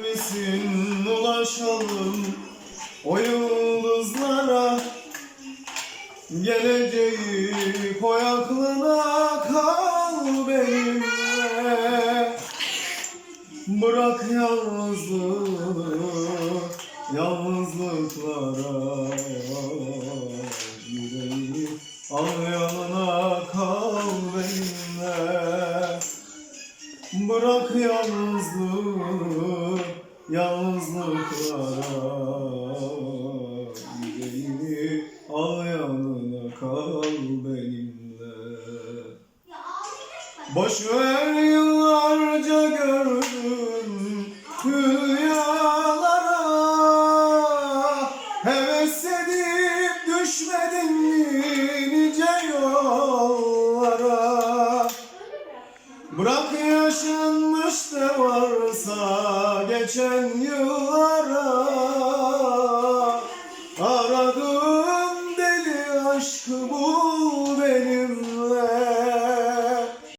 misin? Ulaşalım o yıldızlara. Geleceği koy aklına kal benimle. Bırak yalnızlığı yalnızlıklara. Yüreği al yanına kal benimle. Bırak yalnızlığı yalnızlıklara Yüreğimi al yanına kal benimle. Boş ver yıllarca gördüm hülyalara Heves düşmedin mi nice yollara? Bırak varsa geçen yıllara Aradığım deli aşkı benimle